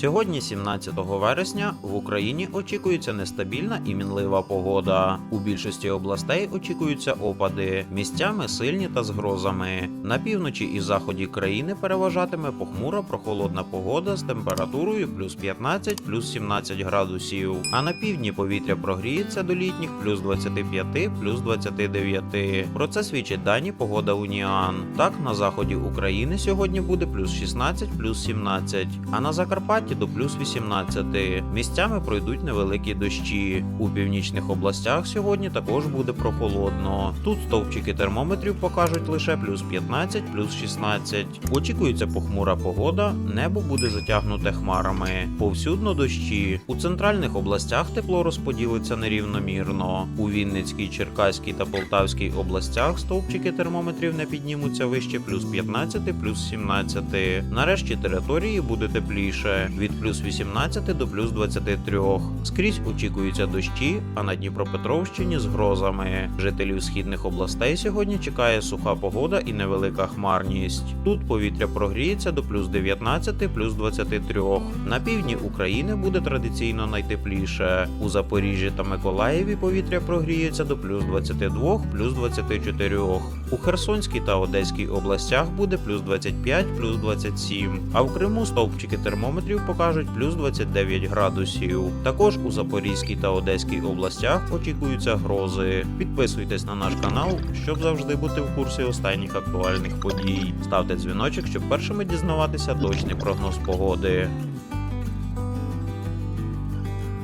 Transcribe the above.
Сьогодні, 17 вересня, в Україні очікується нестабільна і мінлива погода. У більшості областей очікуються опади, місцями сильні та з грозами. На півночі і заході країни переважатиме похмура прохолодна погода з температурою плюс 15 плюс 17 градусів. А на півдні повітря прогріється до літніх плюс 25 плюс 29. Про це свідчить дані погода Уніан. Так, на заході України сьогодні буде плюс 16 плюс 17, а на Закарпатті до плюс 18. Місцями пройдуть невеликі дощі. У північних областях сьогодні також буде прохолодно. Тут стовпчики термометрів покажуть лише плюс 15 плюс 16. Очікується похмура погода, небо буде затягнуте хмарами. Повсюдно дощі. У центральних областях тепло розподілиться нерівномірно. У Вінницькій, Черкаській та Полтавській областях стовпчики термометрів не піднімуться вище плюс 15 плюс 17. Нарешті території буде тепліше від плюс 18 до плюс 23. Скрізь очікуються дощі, а на Дніпропетровщині з грозами. Жителів східних областей сьогодні чекає суха погода і невелика хмарність. Тут повітря прогріється до плюс 19 плюс 23. На півдні України буде традиційно найтепліше. У Запоріжжі та Миколаєві повітря прогріється до плюс 22 плюс 24. У Херсонській та Одеській областях буде плюс 25 плюс 27. А в Криму стовпчики термометрів покажуть плюс 29 градусів. Також у Запорізькій та Одеській областях очікуються грози. Підписуйтесь на наш канал, щоб завжди бути в курсі останніх актуальних подій. Ставте дзвіночок, щоб першими дізнаватися точний прогноз погоди.